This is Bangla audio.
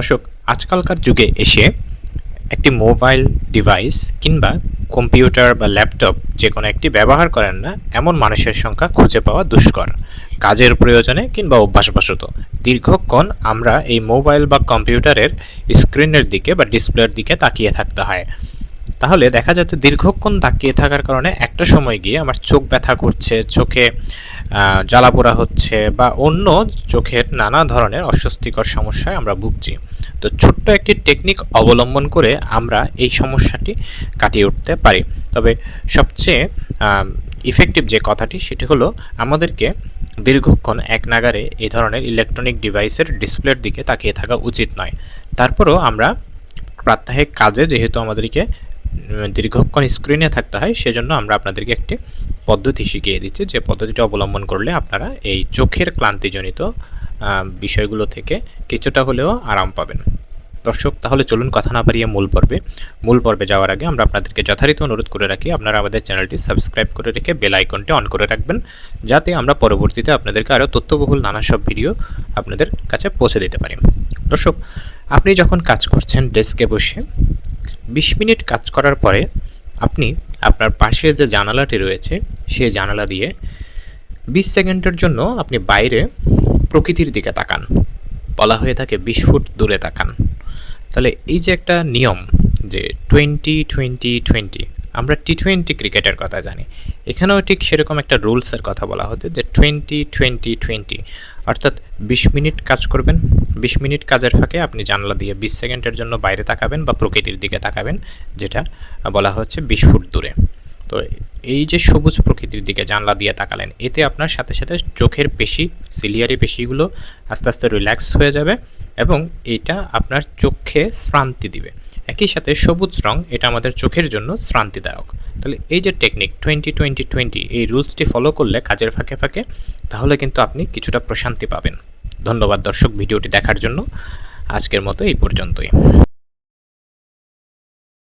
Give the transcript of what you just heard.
দর্শক, আজকালকার যুগে এসে একটি মোবাইল ডিভাইস কিংবা কম্পিউটার বা ল্যাপটপ যে কোনো একটি ব্যবহার করেন না, এমন মানুষের সংখ্যা খুঁজে পাওয়া দুষ্কর, কাজের প্রয়োজনে কিংবা অভ্যাসবশত। দীর্ঘক্ষণ আমরা এই মোবাইল বা কম্পিউটারের স্ক্রিনের দিকে বা ডিসপ্লের দিকে তাকিয়ে থাকতে হয়। তাহলে দেখা যাচ্ছে দীর্ঘক্ষণ তাকিয়ে থাকার কারণে একটা সময় গিয়ে আমার চোখ ব্যথা করছে, চোখে জ্বালাপোড়া হচ্ছে বা অন্য চোখের নানা ধরনের অস্বস্তিকর সমস্যায় আমরা ভুগছি। তো ছোট্ট একটি টেকনিক অবলম্বন করে আমরা এই সমস্যাটি কাটিয়ে উঠতে পারি। তবে সবচেয়ে ইফেক্টিভ যে কথাটি সেটি হলো আমাদেরকে দীর্ঘক্ষণ এক নাগারে এই ধরনের ইলেকট্রনিক ডিভাইসের ডিসপ্লের দিকে তাকিয়ে থাকা উচিত নয়। তারপরেও আমরা প্রাত্যহিক কাজে যেহেতু আমাদেরকে দীর্ঘক্ষণ স্ক্রিনে থাকতে হয়, সেজন্য আমরা আপনাদেরকে একটি পদ্ধতি শিখিয়ে দিচ্ছি যে পদ্ধতিটা অবলম্বন করলে আপনারা এই চোখের ক্লান্তিজনিত বিষয়গুলো থেকে কিছুটা হলেও আরাম পাবেন। দর্শক, তাহলে চলুন কথা না পারিয়ে মূল পর্বে। মূল পর্বে যাওয়ার আগে আমরা আপনাদেরকে যথারীতি অনুরোধ করে রাখি, আপনারা আমাদের চ্যানেলটি সাবস্ক্রাইব করে রেখে বেল আইকনটি অন করে রাখবেন, যাতে আমরা পরবর্তীতে আপনাদেরকে আরও তথ্যবহুল নানা সব ভিডিও আপনাদের কাছে পৌঁছে দিতে পারি। দর্শক, আপনি যখন কাজ করছেন ডেস্কে বসে বিশ মিনিট কাজ করার পরে আপনি আপনার পাশে যে জানালাটি রয়েছে সেই জানালা দিয়ে বিশ সেকেন্ডের জন্য আপনি বাইরে প্রকৃতির দিকে তাকান। বলা হয়ে থাকে বিশ ফুট দূরে তাকান। তাহলে এই যে একটা নিয়ম যে টোয়েন্টি টোয়েন্টি টোয়েন্টি আমরা টি টোয়েন্টি ক্রিকেটের কথা জানি। এখানেও ঠিক সেরকম একটা রুলসের কথা বলা হচ্ছে যে টোয়েন্টি টোয়েন্টি টোয়েন্টি অর্থাৎ বিশ মিনিট কাজ করবেন, বিশ মিনিট কাজের ফাঁকে আপনি জানলা দিয়ে বিশ সেকেন্ডের জন্য বাইরে তাকাবেন বা প্রকৃতির দিকে তাকাবেন, যেটা বলা হচ্ছে বিশ ফুট দূরে। তো এই যে সবুজ প্রকৃতির দিকে জানলা দিয়ে তাকালেন, এতে আপনার সাথে সাথে চোখের পেশি সিলিয়ারি পেশিগুলো আস্তে আস্তে রিল্যাক্স হয়ে যাবে এবং এটা আপনার চোখে শ্রান্তি দিবে। একই সাথে সবুজ রং, এটা আমাদের চোখের জন্য শ্রান্তিদায়ক। তাহলে এই যে টেকনিক টোয়েন্টি টোয়েন্টি টোয়েন্টি এই রুলসটি ফলো করলে কাজের ফাঁকে ফাঁকে তাহলে কিন্তু আপনি কিছুটা প্রশান্তি পাবেন। ধন্যবাদ দর্শক ভিডিওটি দেখার জন্য। আজকের মতো এই পর্যন্তই।